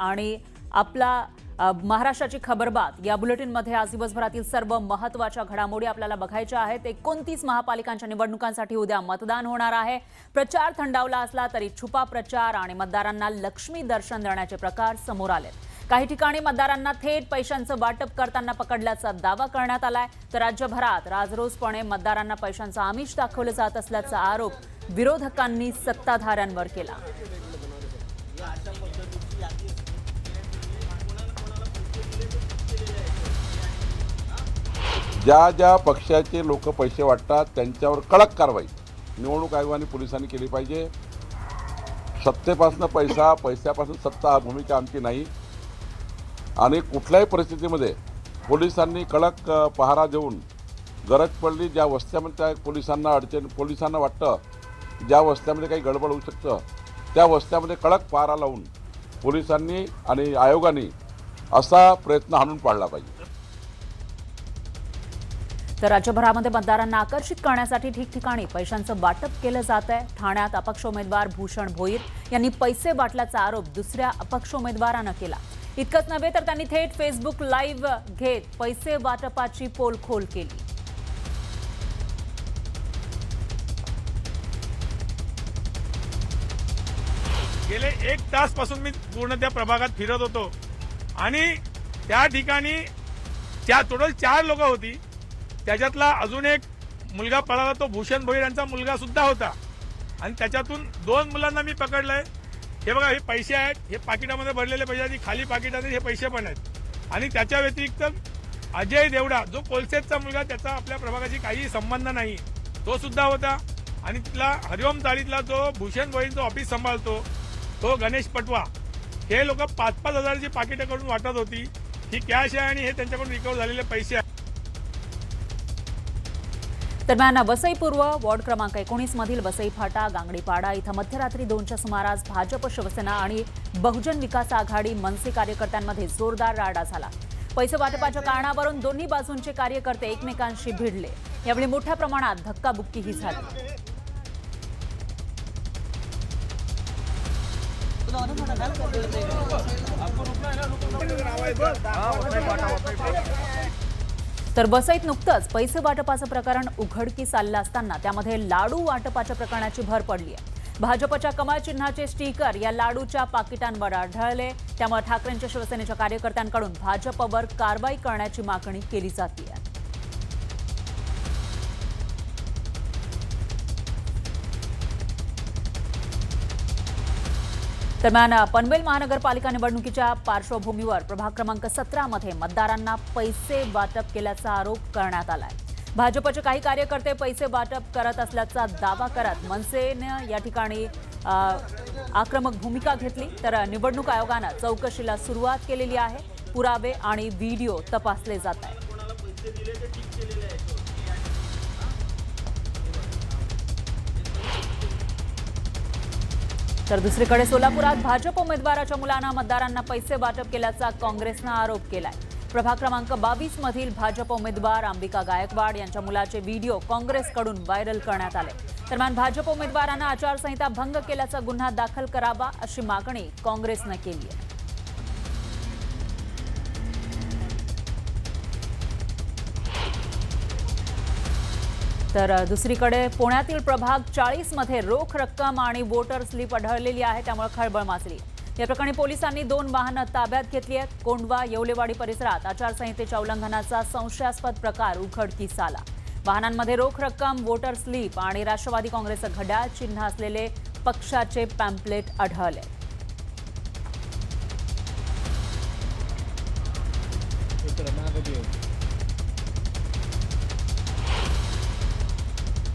आणि आपला महाराष्ट्राची खबरबात. या बुलेटिनमध्ये आज दिवसभरातील सर्व महत्त्वाच्या घडामोडी आपल्याला बघायच्या आहेत. एकोणतीस महापालिकांच्या निवडणुकांसाठी उद्या मतदान होणार आहे. प्रचार थंडावला असला तरी छुपा प्रचार आणि मतदारांना लक्ष्मी दर्शन देण्याचे प्रकार समोर आलेत काही ठिकाणी मतदारांना थेट पैशांचं वाटप करताना पकडल्याचा दावा करण्यात आलाय. तर राज्यभरात राजरोजपणे मतदारांना पैशांचं आमिष दाखवलं जात असल्याचा आरोप विरोधकांनी सत्ताधाऱ्यांवर केला. ज्या ज्या पक्षाचे लोक पैसे वाटतात त्यांच्यावर कडक कारवाई. निवडणूक आयोगाने पोलिसांनी केली पाहिजे. सत्तेपासून पैसा पैशापासून सत्ता भूमिका आमची नाही. आणि कुठल्याही परिस्थितीमध्ये पोलिसांनी कडक पहारा देऊन गरज पडली ज्या वस्त्यामध्ये त्या पोलिसांना अडचण पोलिसांना वाटतं ज्या वस्त्यामध्ये काही गडबड होऊ शकतं त्या वस्त्यामध्ये कडक पहारा लावून पोलिसांनी आणि आयोगाने असा प्रयत्न हाणून पाडला पाहिजे. तर राज्यभरामध्ये मतदारांना आकर्षित करण्यासाठी ठिकठिकाणी पैशांचं वाटप केलं जात आहे. ठाण्यात अपक्ष उमेदवार भूषण भोईर यांनी पैसे वाटल्याचा आरोप दुसऱ्या अपक्ष उमेदवारानं केला. इतकंच नव्हे तर त्यांनी थेट फेसबुक लाईव्ह घेत पैसे वाटपाची पोलखोल केली. गेले एक तासपासून मी पूर्ण त्या प्रभागात फिरत होतो. आणि त्या ठिकाणी त्या टोटल चार लोक होती. त्याच्यातला अजून एक मुलगा पळाला तो भूषण भोईर यांचा मुलगा सुद्धा होता. आणि त्याच्यातून दोन मुलांना मी पकडलंय. हे बघा हे पैसे आहेत हे पाकिटामध्ये भरलेले पैसे आहेत खाली पाकिटामध्ये हे पैसे पण आहेत. आणि त्याच्या व्यतिरिक्त अजय देवडा जो कोलसेतचा मुलगा त्याचा आपल्या प्रभागाशी काही संबंध नाही तो सुद्धा होता. आणि तिथला हरिओम चाळीतला जो भूषण भोईर जो ऑफिस सांभाळतो तो गणेश पटवा. हे लोक पाच पाच हजाराची पाकिटं करून वाटत होती. ही कॅश आहे आणि हे त्यांच्याकडून रिकवर झालेले पैसे आहेत. दरम्यान वसई पूर्व वॉर्ड क्रमांक एकोणीसमधील वसई फाटा गांगडीपाडा इथं मध्यरात्री दोनच्या सुमारास भाजप शिवसेना आणि बहुजन विकास आघाडी मनसे कार्यकर्त्यांमध्ये जोरदार राडा झाला. पैसे वाटपाच्या कारणावरून दोन्ही बाजूंचे कार्यकर्ते एकमेकांशी भिडले. यावेळी मोठ्या प्रमाणात धक्काबुक्कीही झाली. तर वसईत नुकतंच पैसे वाटपाचं प्रकरण उघडकीस आलं असताना त्यामध्ये लाडू वाटपाच्या प्रकरणाची भर पडली आहे. भाजपच्या कमळ चिन्हाचे स्टिकर या लाडूच्या पाकिटांवर आढळले. त्यामुळे ठाकरेंच्या शिवसेनेच्या कार्यकर्त्यांकडून भाजपवर कारवाई करण्याची मागणी केली जाते दरम्यान पनवेल महानगरपालिका निवडणुकीच्या पार्श्वभूमीवर प्रभाग क्रमांक सतरामध्ये मतदारांना पैसे वाटप केल्याचा आरोप करण्यात आलाय. भाजपचे काही कार्यकर्ते पैसे वाटप करत असल्याचा दावा करत मनसेनं या ठिकाणी आक्रमक भूमिका घेतली. तर निवडणूक आयोगानं चौकशीला सुरुवात केलेली आहे. पुरावे आणि व्हिडिओ तपासले जात आहेत. तर दुसरीकडे सोलापुरात भाजप उमेदवाराच्या मुलांना मतदारांना पैसे वाटप केल्याचा काँग्रेसनं आरोप केलाय. प्रभाग क्रमांक बावीस मधील भाजप उमेदवार अंबिका गायकवाड यांच्या मुलाचे व्हिडिओ काँग्रेसकडून व्हायरल करण्यात आले. दरम्यान भाजप उमेदवारांना आचारसंहिता भंग केल्याचा गुन्हा दाखल करावा अशी मागणी काँग्रेसनं केली आहे. तर दुसरीकडे पुण्यातील प्रभाग चाळीसमध्ये रोख रक्कम आणि वोटर स्लिप आढळलेली आहे त्यामुळे खळबळ माजली. या प्रकरणी पोलिसांनी दोन वाहनं ताब्यात घेतली आहेत. कोंडवा येवलेवाडी परिसरात आचारसंहितेच्या उल्लंघनाचा संशयास्पद प्रकार उघडकीस आला. वाहनांमध्ये रोख रक्कम वोटर स्लिप आणि राष्ट्रवादी काँग्रेसचं घड्याळ चिन्ह असलेले पक्षाचे पॅम्पलेट आढळले.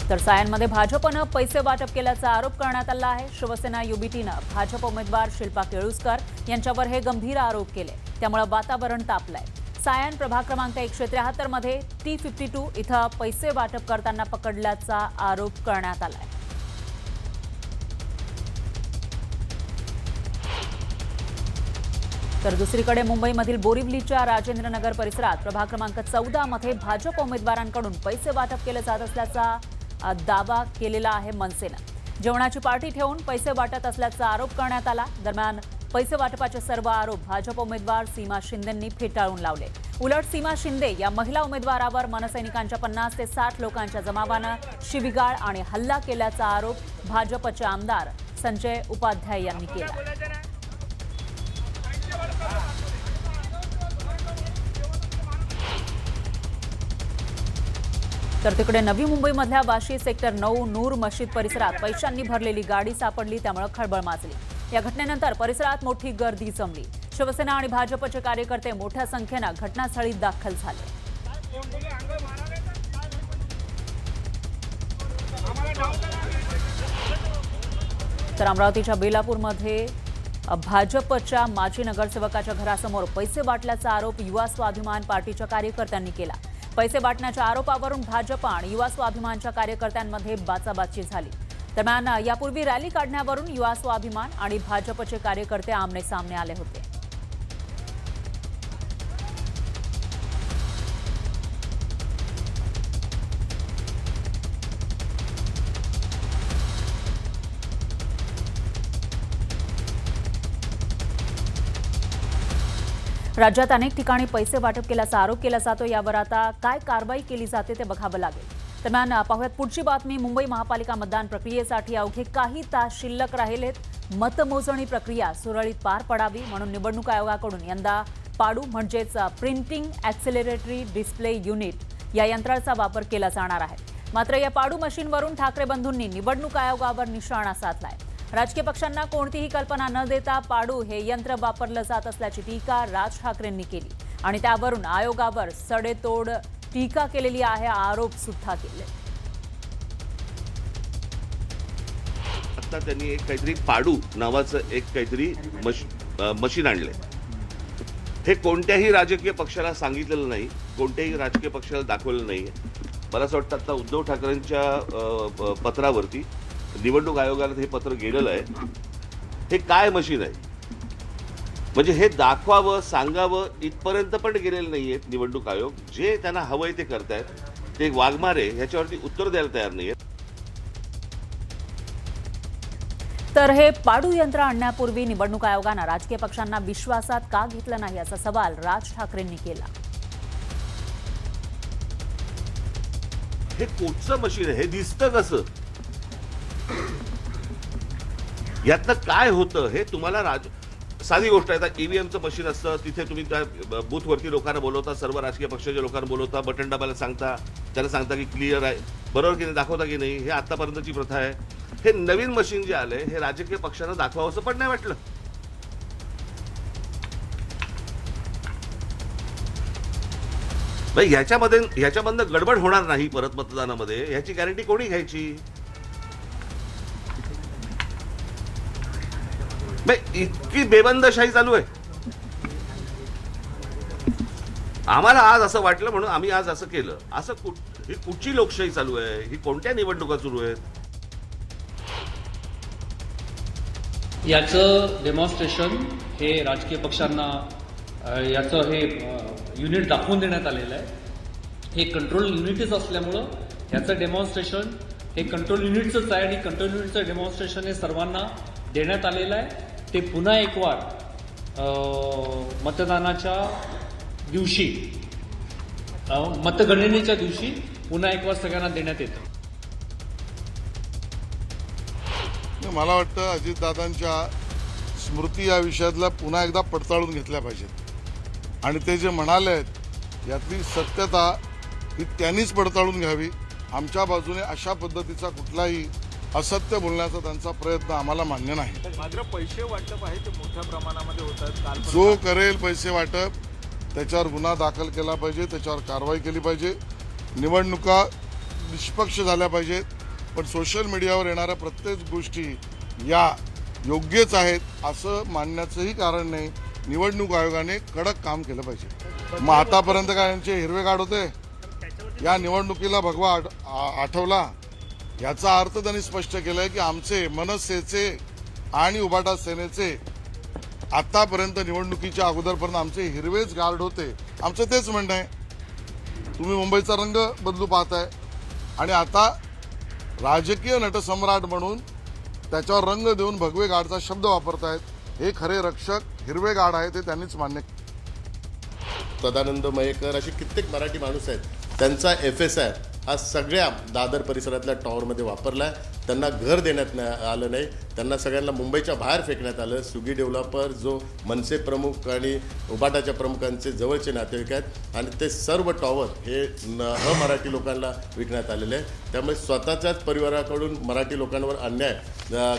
तर सायनमध्ये भाजपनं पैसे वाटप केल्याचा आरोप करण्यात आला आहे. शिवसेना युबीटीनं भाजप उमेदवार शिल्पा केळुसकर यांच्यावर हे गंभीर आरोप केले. त्यामुळे वातावरण तापलंय. सायन प्रभाग क्रमांक एकशे त्र्याहत्तरमध्ये टी फिफ्टी टू इथं पैसे वाटप करताना पकडल्याचा आरोप करण्यात आलाय. तर दुसरीकडे मुंबईमधील बोरिवलीच्या राजेंद्रनगर परिसरात प्रभाग क्रमांक चौदा मध्ये भाजप उमेदवारांकडून पैसे वाटप केले जात असल्याचा दावा केलेला आहे मनसेनं. जेवणाची पार्टी ठेवून पैसे वाटत असल्याचा आरोप करण्यात आला. दरम्यान पैसे वाटपाचे सर्व आरोप भाजप उमेदवार सीमा शिंदेंनी फेटाळून लावले. उलट सीमा शिंदे या महिला उमेदवारावर मनसैनिकांच्या पन्नास ते साठ लोकांच्या जमावानं शिविगाळ आणि हल्ला केल्याचा आरोप भाजपचे आमदार संजय उपाध्याय यांनी केला. तर तिकडे नवी मुंबईमधल्या वाशी सेक्टर नऊ नूर मशीद परिसरात पैशांनी भरलेली गाडी सापडली त्यामुळे खळबळ माजली. या घटनेनंतर परिसरात मोठी गर्दी जमली. शिवसेना आणि भाजपचे कार्यकर्ते मोठ्या संख्येनं घटनास्थळी दाखल झाले. तर अमरावतीच्या बेलापूरमध्ये भाजपच्या माजी नगरसेवकाच्या घरासमोर पैसे वाटल्याचा आरोप युवा स्वाभिमान पार्टीच्या कार्यकर्त्यांनी केला. पैसे वाटण्याच्या आरोपावरून भाजप आणि युवा स्वाभिमानच्या कार्यकर्त्यांमध्ये बाचाबाची झाली. दरम्यान यापूर्वी रॅली काढण्यावरून युवा स्वाभिमान आणि भाजपचे कार्यकर्ते आमने सामने आले होते. राज्यात अनेक ठिकाणी पैसे वाटप केल्याचा आरोप केला जातो. यावर आता काय कारवाई केली जाते ते बघावं लागेल. दरम्यान पाहूयात पुढची बातमी. मुंबई महापालिका मतदान प्रक्रियेसाठी अवघे काही तास शिल्लक राहिलेत. मतमोजणी प्रक्रिया सुरळीत पार पडावी म्हणून निवडणूक आयोगाकडून यंदा पाडू म्हणजेच प्रिंटिंग ॲक्सिलेरेटरी डिस्प्ले युनिट या यंत्राचा वापर केला जाणार आहे. मात्र या पाडू मशीनवरून ठाकरे बंधूंनी निवडणूक आयोगावर निशाणा आहे राजकीय पक्षांना कोणतीही कल्पना न देता पाडू हे यंत्र वापरलं जात असल्याची टीका राज ठाकरेंनी केली. आणि त्यावरून आयोगावर सडेतोड टीका केलेली आहे आरोप सुद्धा केले. आता त्यांनी एक काहीतरी पाडू नावाचं एक काहीतरी मश मशीन आणलंय. हे कोणत्याही राजकीय पक्षाला सांगितलेलं नाही कोणत्याही राजकीय पक्षाला दाखवलं नाही मला असं वाटतं आता उद्धव ठाकरेंच्या पत्रावरती निवडणूक आयोगाला हे पत्र गेलेलं आहे. हे काय मशीन आहे? म्हणजे हे दाखवावं सांगावं इथपर्यंत पण गेलेले नाही आहेत निवडणूक आयोग. जे त्यांना हवंय ते करतायत. ते वाघमारे ह्याच्यावरती उत्तर द्यायला तयार नाही तर हे पाडू यंत्र आणण्यापूर्वी निवडणूक आयोगानं राजकीय पक्षांना विश्वासात का घेतलं नाही असा सवाल राज ठाकरेंनी केला. हे कोटचं मशीन आहे? हे दिसतं कसं? यातनं काय होतं हे तुम्हाला राज साधी गोष्ट आहे आता ईव्हीएमचं मशीन असतं तिथे तुम्ही त्या बूथवरती लोकांना बोलवता सर्व राजकीय पक्षाच्या लोकांना बोलवता बटन दाबायला सांगता त्याला सांगता की क्लिअर आहे. बरोबर की नाही दाखवता की नाही हे आतापर्यंतची प्रथा आहे. हे नवीन मशीन जे आलंय हे राजकीय पक्षांना दाखवावंसं पण नाही वाटलं. ह्याच्यामध्ये ह्याच्यामधनं गडबड होणार नाही परत मतदानामध्ये ह्याची गॅरंटी कोणी घ्यायची? नाही, इतकी बेबंदशाही चालू आहे. आम्हाला आज असं वाटलं म्हणून आम्ही आज असं केलं. असं कुठ- ही कुठची लोकशाही चालू आहे? ही कोणत्या निवडणुका सुरू आहेत? याचं डेमॉन्स्ट्रेशन हे राजकीय पक्षांना याचं हे युनिट दाखवून देण्यात आलेलं आहे. हे कंट्रोल युनिटच असल्यामुळं याचं डेमॉन्स्ट्रेशन हे कंट्रोल युनिटचंच आहे आणि कंट्रोल युनिटचं डेमॉन्स्ट्रेशन हे सर्वांना देण्यात आलेलं आहे. ते पुन्हा एक वार मतदानाच्या दिवशी मतगणनेच्या दिवशी पुन्हा एक वार सगळ्यांना देण्यात येतं. मला वाटतं अजितदादांच्या स्मृती या विषयातला पुन्हा एकदा पडताळून घेतल्या पाहिजेत. आणि ते जे म्हणाले आहेत यातली सत्यता ही त्यांनीच पडताळून घ्यावी. आमच्या बाजूने अशा पद्धतीचा कुठलाही असत्य बोलण्याचा त्यांचा प्रयत्न आम्हाला मान्य नाही. मात्र पैसे वाटप आहे ते मोठ्या प्रमाणामध्ये होतात जो करेल पैसे वाटप त्याच्यावर गुन्हा दाखल केला पाहिजे त्याच्यावर कारवाई केली पाहिजे. निवडणुका निष्पक्ष झाल्या पाहिजेत पण सोशल मीडियावर येणाऱ्या प्रत्येक गोष्टी या योग्यच आहेत असं मानण्याचंही कारण नाही. निवडणूक आयोगाने कडक काम केलं पाहिजे. मग आतापर्यंत काय यांचे हिरवे कार्ड होते? या निवडणुकीला भगवा आठवला? याचा अर्थ त्यांनी स्पष्ट केलाय की आमचे मनसेचे आणि उभाटा सेनेचे आतापर्यंत निवडणुकीच्या अगोदरपर्यंत आमचे हिरवेच गार्ड होते. आमचं तेच म्हणणं आहे. तुम्ही मुंबईचा रंग बदलू पाहताय. आणि आता राजकीय नटसम्राट म्हणून त्याच्यावर रंग देऊन भगवे गार्डचा शब्द वापरतायत. हे खरे रक्षक हिरवे गाड आहे ते त्यांनीच मान्य सदानंद मयेकर असे कित्येक मराठी माणूस आहेत. त्यांचा एफ एस आय हा सगळ्या दादर परिसरातल्या टॉवरमध्ये वापरला आहे त्यांना घर देण्यात नाही आलं नाही. त्यांना सगळ्यांना मुंबईच्या बाहेर फेकण्यात आलं. सुगी डेव्हलपर जो मनसे प्रमुख आणि उबाटाच्या प्रमुखांचे जवळचे नातेवाईक आहेत. आणि ते सर्व टॉवर हे न अमराठी लोकांना विकण्यात आलेले आहे त्यामुळे स्वतःच्याच परिवाराकडून मराठी लोकांवर अन्याय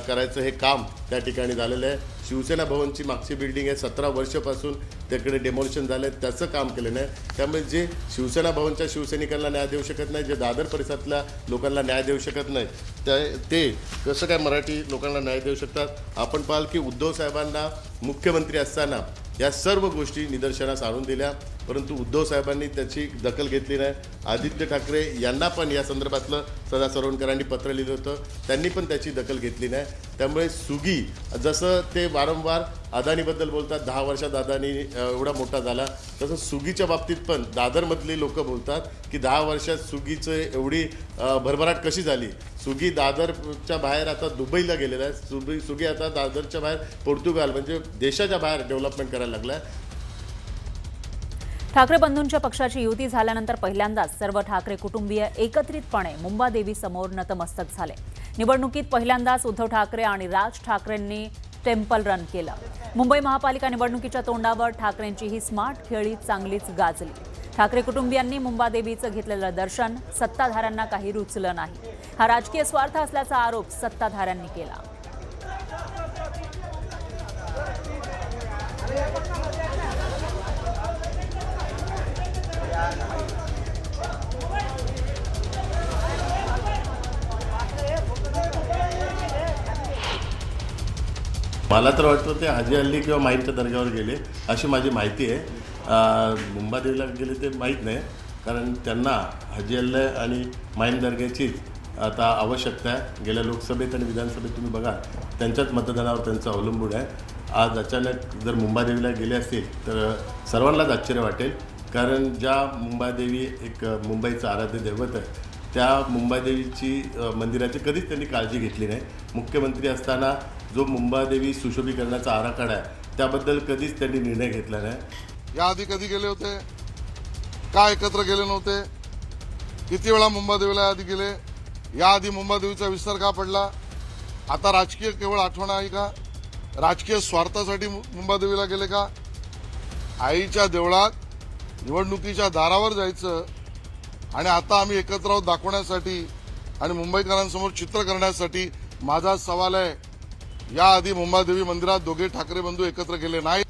करायचं हे काम त्या ठिकाणी झालेलं आहे. शिवसेना भवनची मागची बिल्डिंग आहे. सतरा वर्षापासून त्याकडे डेमोलिशन झालं आहे त्याचं काम केलं नाही. त्यामुळे जे शिवसेना भवनच्या शिवसैनिकांना न्याय देऊ शकत नाही जे दादर परिसरातल्या लोकांना न्याय देऊ शकत नाही त्या- ते कसं काय मराठी लोकांना न्याय देऊ शकतात? आपण पाहाल की उद्धव साहेबांना मुख्यमंत्री असताना या सर्व गोष्टी निदर्शनास आणून दिल्या. परंतु उद्धव साहेबांनी त्याची दखल घेतली नाही. आदित्य ठाकरे यांना पण या संदर्भातलं सदा सरवणकरांनी पत्र लिहिलं होतं. त्यांनी पण त्याची दखल घेतली नाही. त्यामुळे सुगी जसं ते वारंवार अदानीबद्दल बोलतात दहा वर्षात अदानी एवढा मोठा झाला तसं सुगीच्या बाबतीत पण दादरमधली लोक बोलतात की दहा वर्षात सुगीचं एवढी भरभराट कशी झाली? सुगी दादरच्या बाहेर आता दुबईला गेलेला आहे. सुगी सुगी आता दादरच्या बाहेर पोर्तुगाल म्हणजे देशाच्या बाहेर डेव्हलपमेंट करायला लागला आहे ठाकरे बंधूंच्या पक्षाची युती झाल्यानंतर पहिल्यांदाच सर्व ठाकरे कुटुंबीय एकत्रितपणे मुंबादेवी समोर नतमस्तक झाले. निवडणुकीत पहिल्यांदाच उद्धव ठाकरे आणि राज ठाकरेंनी टेम्पल रन केलं. मुंबई महापालिका निवडणुकीच्या तोंडावर ठाकरेंची ही स्मार्ट खेळी चांगलीच गाजली. ठाकरे कुटुंबियांनी मुंबादेवीचं घेतलेलं दर्शन सत्ताधाऱ्यांना काही रुचलं नाही. हा राजकीय स्वार्थ असल्याचा आरोप सत्ताधाऱ्यांनी केला. मला तर वाटतं ते हाजी अल्ली किंवा माहीमच्या दर्ग्यावर गेले अशी माझी माहिती आहे. मुंबादेवीला गेले ते माहीत नाही कारण त्यांना हाजी अल्ले आणि माहीम दर्ग्याचीच आता आवश्यकता आहे. गेल्या लोकसभेत आणि विधानसभेत तुम्ही बघा त्यांच्याच मतदानावर त्यांचं अवलंबून आहे. आज अचानक जर मुंबादेवीला गेले असतील तर सर्वांनाच आश्चर्य वाटेल कारण ज्या मुंबादेवी एक मुंबईचं आराध्य दैवत आहे त्या मुंबादेवीची मंदिराची कधीच त्यांनी काळजी घेतली नाही. मुख्यमंत्री असताना जो मुंबादेवी सुशोभीकरणाचा आराखडा आहे त्याबद्दल कधीच त्यांनी निर्णय घेतला नाही. याआधी कधी गेले होते? का एकत्र गेले नव्हते? किती वेळा मुंबादेवीला आधी गेले? याआधी मुंबादेवीचा विस्तार का पडला? आता राजकीय केवळ आठवण आहे का? राजकीय स्वार्थासाठी मु- मुंबादेवीला गेले का? आईच्या देवळात निवडणुकीच्या दारावर जायचं आणि आता आम्ही एकत्र आहोत दाखवण्यासाठी आणि मुंबईकरांसमोर चित्र करण्यासाठी माझा सवाल आहे. याआधी मुंबादेवी मंदिरात दोघे ठाकरे बंधू एकत्र गेले नाही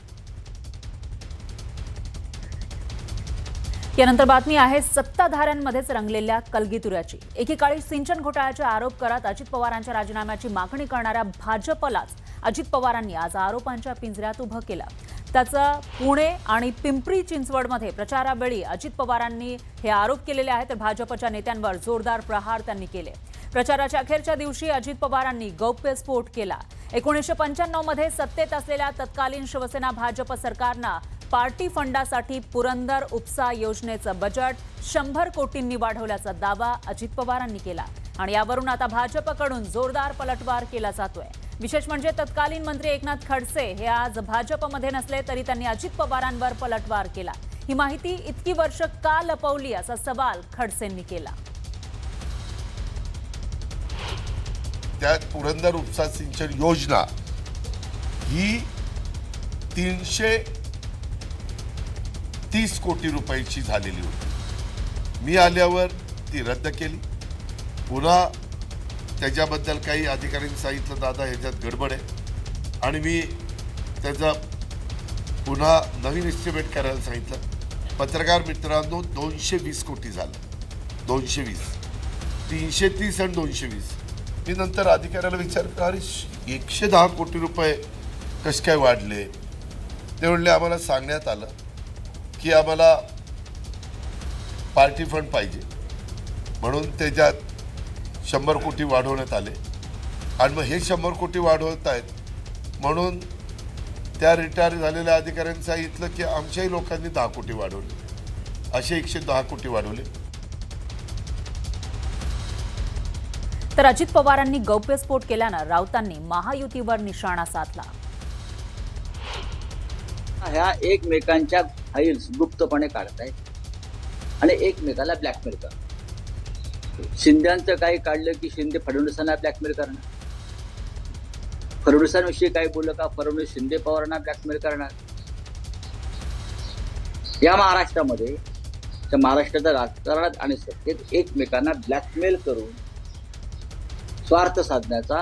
यानंतर बातमी आहे सत्ताधाऱ्यांमध्येच रंगलेल्या कलगीतुऱ्याची. एकेकाळी सिंचन घोटाळ्याचे आरोप करत अजित पवारांच्या राजीनाम्याची मागणी करणाऱ्या भाजपलाच अजित पवारांनी आज आरोपांच्या पिंजऱ्यात उभं केलं. त्याचं पुणे आणि पिंपरी चिंचवडमध्ये प्रचारावेळी अजित पवारांनी हे आरोप केलेले आहेत तर भाजपच्या नेत्यांवर जोरदार प्रहार त्यांनी केले. प्रचाराच्या अखेरच्या दिवशी अजित पवारांनी गौप्यस्फोट केला. एकोणीसशे पंच्याण्णवमध्ये सत्तेत असलेल्या तत्कालीन शिवसेना भाजप सरकारनं पार्टी फंडासाठी पुरंदर उपसा योजनेचं बजेट शंभर कोटींनी वाढवल्याचा दावा अजित पवारांनी केला. आणि यावरून आता भाजपकडून जोरदार पलटवार केला जातोय. विशेष म्हणजे तत्कालीन मंत्री एकनाथ खडसे हे आज भाजपमध्ये नसले तरी त्यांनी अजित पवारांवर पलटवार केला. ही माहिती इतकी वर्ष का लपवली असा सवाल खडसेंनी केला. त्यात पुरंदर उपसा सिंचन योजना ही तीनशे तीस कोटी रुपयाची झालेली होती. मी आल्यावर ती रद्द केली. पुन्हा त्याच्याबद्दल काही अधिकाऱ्यांनी सांगितलं दादा ह्याच्यात गडबड आहे. आणि मी त्याचा पुन्हा नवीन एस्टिमेट करायला सांगितलं. पत्रकार मित्रांनो दोनशे वीस कोटी झालं. दोनशे वीस तीनशे तीस आणि दोनशे वीस मी नंतर अधिकाऱ्याला विचारलं अरे एकशे दहा कोटी रुपये कसे काय वाढले? ते म्हणले आम्हाला सांगण्यात आलं की आम्हाला पार्टी फंड पाहिजे. म्हणून त्याच्यात शंभर कोटी वाढवण्यात आले. आणि मग हे शंभर कोटी वाढवत आहेत म्हणून त्या रिटायर झालेल्या अधिकाऱ्यांनी सांगितलं की आमच्याही लोकांनी दहा कोटी वाढवले. असे एकशे दहा कोटी वाढवले. तर अजित पवारांनी गौप्यस्फोट केल्यानं राऊतांनी महायुतीवर निशाणा साधला. ह्या एकमेकांच्या फाईल्स गुप्तपणे काढतायत. आणि एकमेकाला ब्लॅकमेल करतात. शिंद्यांचं काही काढलं की शिंदे फडणवीसांना ब्लॅकमेल करणार. फडणवीसांविषयी काही बोललं का फडणवीस शिंदे पवारांना ब्लॅकमेल करणार? या महाराष्ट्रामध्ये त्या महाराष्ट्राच्या राजकारणात आणि सत्तेत एकमेकांना ब्लॅकमेल करून स्वार्थ साधण्याचा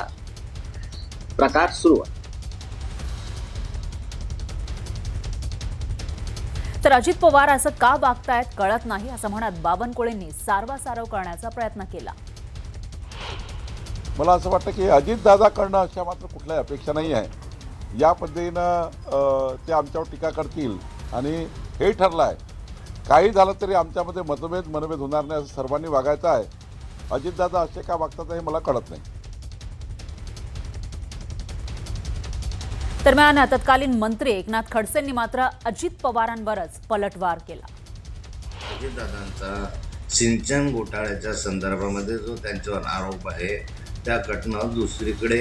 प्रकार सुरू आहे. तर अजित पवार असं का वागतायत कळत नाही असं म्हणत बावनकुळेंनी सारवासारव करण्याचा प्रयत्न केला. मला असं वाटतं की अजितदादाकडनं अशा मात्र कुठल्याही अपेक्षा नाही आहे. या पद्धतीनं ते आमच्यावर टीका करतील आणि हे ठरलं आहे काही झालं तरी आमच्यामध्ये मतभेद मनभेद होणार नाही असं सर्वांनी वागायचं आहे. अजितदादा असे का वागतात हे मला कळत नाही. दरम्यान तत्कालीन मंत्री एकनाथ खडसेंनी मात्र अजित पवारांवरच पलटवार केला. अजितदादांचा सिंचन घोटाळ्याच्या संदर्भामध्ये जो त्यांच्यावर आरोप आहे त्या घटना दुसरीकडे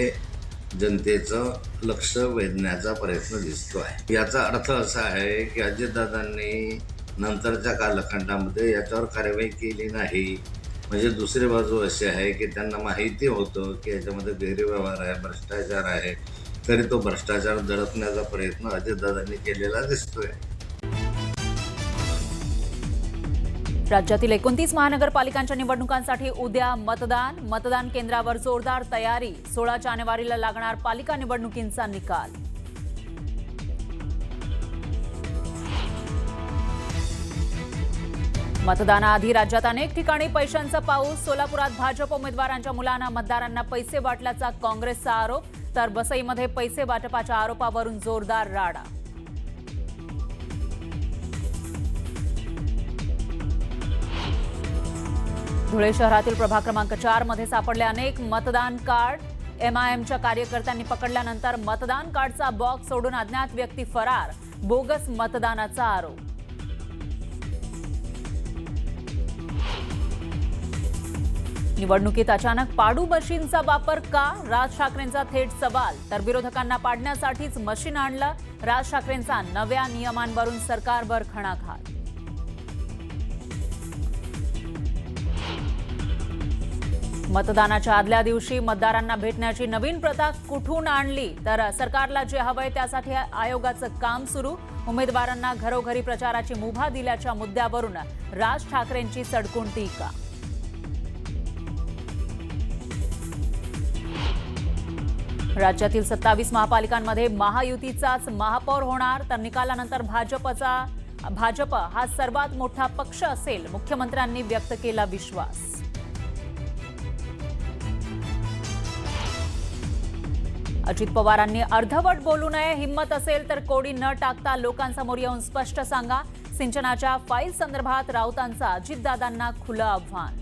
जनतेचं लक्ष वेधण्याचा प्रयत्न दिसतो आहे. याचा अर्थ असा आहे की अजितदादांनी नंतरच्या कालखंडामध्ये याच्यावर कार्यवाही केली नाही. म्हणजे दुसरी बाजू अशी आहे की त्यांना माहिती होतं की याच्यामध्ये गैरव्यवहार आहे भ्रष्टाचार आहे. तरी तो भ्रष्टाचार दडपण्याचा प्रयत्न अजितदादांनी केलेला दिसतोय. राज्यातील एकोणतीस महानगरपालिकांच्या निवडणुकांसाठी उद्या मतदान. मतदान केंद्रावर जोरदार तयारी. सोळा जानेवारीला लागणार पालिका निवडणुकींचा निकाल. मतदानाआधी राज्यात अनेक ठिकाणी पैशांचा पाऊस. सोलापुरात भाजप उमेदवारांच्या मुलांना मतदारांना पैसे वाटल्याचा काँग्रेसचा आरोप. तर वसईमध्ये पैसे वाटपाच्या आरोपावरून जोरदार राडा. धुळे शहरातील प्रभाग क्रमांक चारमध्ये सापडले अनेक मतदान कार्ड. एमआयएमच्या कार्यकर्त्यांनी पकडल्यानंतर मतदान कार्डचा बॉक्स सोडून अज्ञात व्यक्ती फरार. बोगस मतदानाचा आरोप. निवडणुकीत अचानक पाडू मशीनचा वापर का? राज ठाकरेंचा थेट सवाल. तर विरोधकांना पाडण्यासाठीच मशीन आणलं. राज ठाकरेंचा नव्या नियमांवरून सरकारवर खणाघात. मतदानाच्या आदल्या दिवशी मतदारांना भेटण्याची नवीन प्रथा कुठून आणली? तर सरकारला जे हवंय त्यासाठी आयोगाचं काम सुरू. उमेदवारांना घरोघरी प्रचाराची मुभा दिल्याच्या मुद्द्यावरून राज ठाकरेंची सडकून टीका. राज्यातील सत्तावीस महापालिकांमध्ये महायुतीचाच महापौर होणार तर निकालानंतर भाजपचा भाजप हा सर्वात मोठा पक्ष असेल मुख्यमंत्र्यांनी व्यक्त केला विश्वास. अजित पवारांनी अर्धवट बोलू नये हिंमत असेल तर कोडी न टाकता लोकांसमोर येऊन स्पष्ट सांगा. सिंचनाच्या फाईल संदर्भात राऊतांचा अजितदादांना खुलं आव्हान.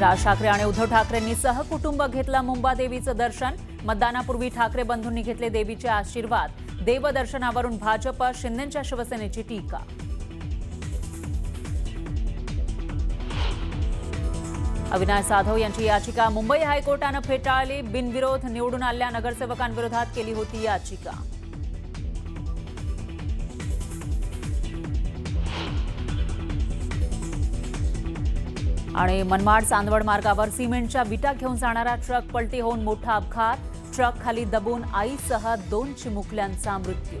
राज ठाकरे आणि उद्धव ठाकरेंनी सहकुटुंब घेतलं मुंबादेवीचं दर्शन. मतदानापूर्वी ठाकरे बंधूंनी घेतले देवीचे आशीर्वाद. देवदर्शनावरून भाजप शिंदेच्या शिवसेनेची टीका. अविनाश जाधव यांची याचिका मुंबई हायकोर्टानं फेटाळली. बिनविरोध निवडून आलेल्या नगरसेवकांविरोधात केली होती याचिका. आणि मनमाड चांदवड मार्गावर सिमेंटच्या विटा घेऊन जाणारा ट्रक पलटी होऊन मोठा अपघात. ट्रक खाली दबून आईसह दोन चिमुकल्यांचा मृत्यू.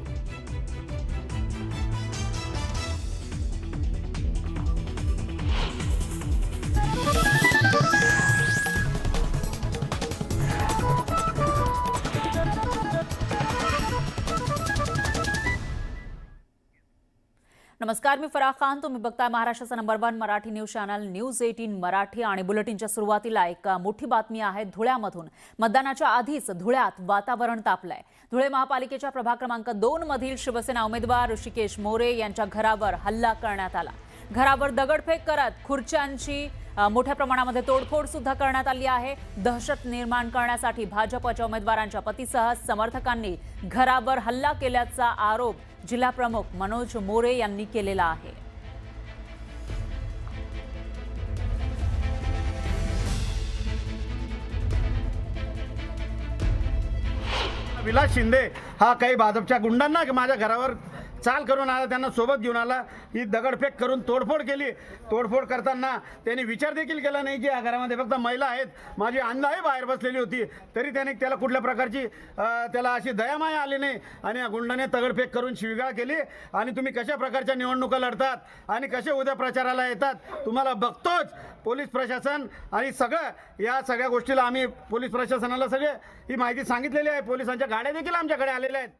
नमस्कार मी फराह खान. तुम्ही बघताय महाराष्ट्राचा number one Marathi news channel news eighteen Marathi आणि बुलेटिनच्या सुरुवातीला एक मोठी बातमी आहे धुळ्यामधून. मतदानाच्या आधीच धुळ्यात वातावरण तापलंय. धुळे महापालिकेच्या प्रभाग क्रमांक दोन मधील शिवसेना उमेदवार ऋषिकेश मोरे यांच्या घरावर हल्ला करण्यात आला. घरावर दगडफेक करत खुर्च्यांची मोठ्या प्रमाणामध्ये तोडफोड सुद्धा करण्यात आली आहे. दहशत निर्माण करण्यासाठी भाजपच्या उमेदवारांच्या पतीसह समर्थकांनी घरावर हल्ला केल्याचा आरोप जिल्हाप्रमुख मनोज मोरे यांनी केलेला आहे. विलास शिंदे हा काही भाजपच्या गुंडांना माझ्या घरावर चाल करून आला त्यांना सोबत घेऊन आला. ही दगडफेक करून तोडफोड केली. तोडफोड करताना त्यांनी विचार देखील केला नाही की या घरामध्ये फक्त महिला आहेत. माझी अंधाही बाहेर बसलेली होती. तरी त्याने त्याला कुठल्या प्रकारची त्याला अशी दयामाया आली नाही. आणि या गुंडाने दगडफेक करून शिवीगाळ केली. आणि तुम्ही कशा प्रकारच्या निवडणुका लढतात आणि कसे उद्या प्रचाराला येतात तुम्हाला बघतोच पोलीस प्रशासन. आणि सगळं या सगळ्या गोष्टीला आम्ही पोलीस प्रशासनाला सगळे ही माहिती सांगितलेली आहे. पोलिसांच्या गाड्या देखील आमच्याकडे आलेल्या आहेत.